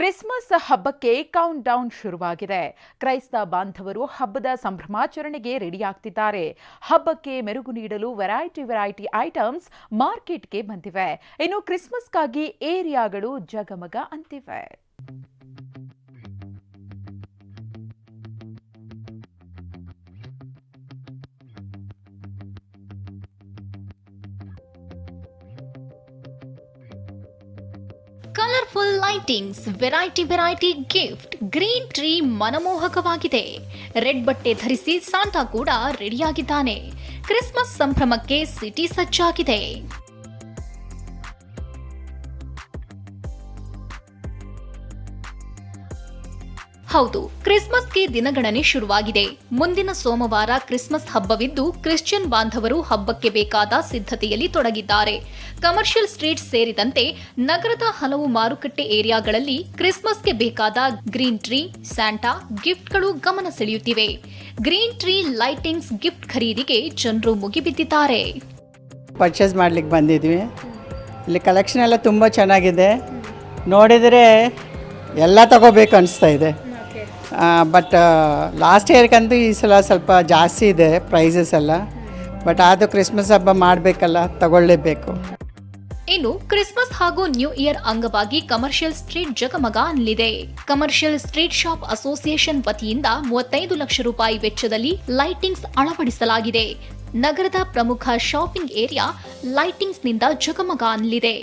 Christmas ಹಬ್ಬಕ್ಕೆ count down ಶುರುವಾಗಿದೆ. ಕ್ರೈಸ್ತ ಬಾಂಧವರು ಹಬ್ಬದ ಸಂಭ್ರಮಾಚರಣೆಗೆ ರೆಡಿಯಾಗ್ತಿದ್ದಾರೆ. ಹಬ್ಬಕ್ಕೆ ಮೆರುಗು ನೀಡಲು ವೆರೈಟಿ ವೆರೈಟಿ ಐಟಮ್ಸ್ ಮಾರ್ಕೆಟ್ಗೆ ಬಂದಿವೆ. ಇನ್ನು ಕ್ರಿಸ್ಮಸ್ಗಾಗಿ ಏರಿಯಾಗಳು ಜಗಮಗ ಅಂತಿವೆ. Lightings variety variety gift green tree ಮನಮೋಹಕವಾಗಿದೆ red ಬಟ್ಟೆ ಧರಿಸಿ ಸಾಂತಾ ಕೂಡ ರೆಡಿಯಾಗಿದ್ದಾನೆ ಕ್ರಿಸ್ಮಸ್ ಸಂಭ್ರಮಕ್ಕೆ ಸಿಟಿ ಸಜ್ಜಾಗಿದೆ ಹೌದು, ಕ್ರಿಸ್ಮಸ್ಗೆ ದಿನಗಣನೆ ಶುರುವಾಗಿದೆ. ಮುಂದಿನ ಸೋಮವಾರ ಕ್ರಿಸ್ಮಸ್ ಹಬ್ಬವಿದ್ದು, ಕ್ರಿಶ್ಚಿಯನ್ ಬಾಂಧವರು ಹಬ್ಬಕ್ಕೆ ಬೇಕಾದ ಸಿದ್ಧತೆಯಲ್ಲಿ ತೊಡಗಿದ್ದಾರೆ. ಕಮರ್ಷಿಯಲ್ ಸ್ಟ್ರೀಟ್ ಸೇರಿದಂತೆ ನಗರದ ಹಲವು ಮಾರುಕಟ್ಟೆ ಏರಿಯಾಗಳಲ್ಲಿ ಕ್ರಿಸ್ಮಸ್ಗೆ ಬೇಕಾದ ಗ್ರೀನ್ ಟ್ರೀ, ಸ್ಯಾಂಟಾ ಗಿಫ್ಟ್ಗಳು ಗಮನ ಸೆಳೆಯುತ್ತಿವೆ. ಗ್ರೀನ್ ಟ್ರೀ ಲೈಟಿಂಗ್ಸ್ ಗಿಫ್ಟ್ ಖರೀದಿಗೆ ಜನರು ಮುಗಿಬಿದ್ದಿದ್ದಾರೆ. ಪರ್ಚೇಸ್ ಮಾಡ್ಲಿಕ್ಕೆ ಬಂದಿದ್ವಿ. ಇಲ್ಲಿ ಕಲೆಕ್ಷನ್ ಎಲ್ಲ ತುಂಬ ಚೆನ್ನಾಗಿದೆ. ನೋಡಿದರೆ ಎಲ್ಲ ತಗೋಬೇಕು ಅನಿಸ್ತಾ ಇದೆ. ಬಟ್ ಲಾಸ್ಟ್ ಇಯರ್ಗಂತೂ ಈ ಸಲ ಸ್ವಲ್ಪ ಜಾಸ್ತಿ ಇದೆ ಪ್ರೈಸಸ್ ಎಲ್ಲ. ಬಟ್ ಆದರೂ ಕ್ರಿಸ್ಮಸ್ ಹಬ್ಬ ಮಾಡಬೇಕಲ್ಲ, ತಗೊಳ್ಳೇಬೇಕು. ಇನ್ನು ಕ್ರಿಸ್ಮಸ್ ಹಾಗೂ ನ್ಯೂ ಇಯರ್ ಅಂಗವಾಗಿ ಕಮರ್ಷಿಯಲ್ ಸ್ಟ್ರೀಟ್ ಜಗಮಗ ಅನ್ನಲಿದೆ ಕಮರ್ಷಿಯಲ್ ಸ್ಟ್ರೀಟ್ ಶಾಪ್ ಅಸೋಸಿಯೇಷನ್ ವತಿಯಿಂದ ಮೂವತ್ತೈದು ಲಕ್ಷ ರೂಪಾಯಿ ವೆಚ್ಚದಲ್ಲಿ ಲೈಟಿಂಗ್ಸ್ ಅಳವಡಿಸಲಾಗಿದೆ. ನಗರದ ಪ್ರಮುಖ ಶಾಪಿಂಗ್ ಏರಿಯಾ ಲೈಟಿಂಗ್ಸ್ನಿಂದ ಜಗಮಗ ಅನ್ನಲಿದೆ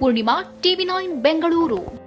ಪೂರ್ಣಿಮಾ ಟಿವಿ ನೈನ್ ಬೆಂಗಳೂರು.